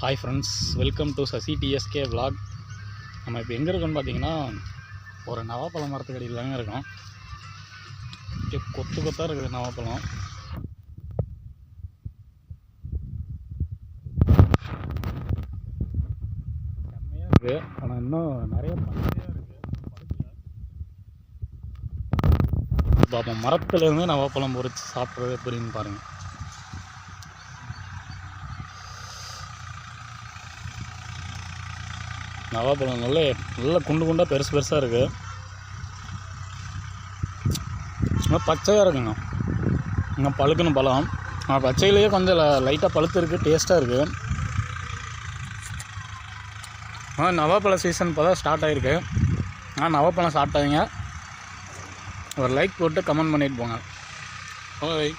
Hi friends welcome to Sasi TSK vlog நம்ம இப்போ எங்கே இருக்கோம்னு பார்த்தீங்கன்னா ஒரு நவாப்பழம் மரத்துக்கடியில் தாங்க இருக்கோம். கொத்து கொத்தாக இருக்குது நவாப்பழம். செம்மையாக இருக்குது ஆனால் இன்னும் நிறைய பச்சையாக இருக்குது பார்ப்போம் மரத்துலேருந்து நவாப்பழம் பொறிச்சு சாப்பிட்றது எப்படின்னு பாருங்கள் நவாப்பழம் நல்ல நல்லா குண்டு குண்டாக பெருசு பெருசாக இருக்குது நல்லா பச்சையாக இருக்குங்க. இன்னும் பழுக்கணும் பழம். ஆனால் பச்சையிலேயே கொஞ்சம் லைட்டாக பழுத்து இருக்குது டேஸ்ட்டாக இருக்குது ஆ நவாப்பழ சீசன் இப்போ தான் ஸ்டார்ட் ஆகிருக்கு ஆ நவாப்பழம் சாப்பிட்டாதீங்க. ஒரு லைக் போட்டு கமெண்ட் பண்ணிட்டு போங்க. ஓய்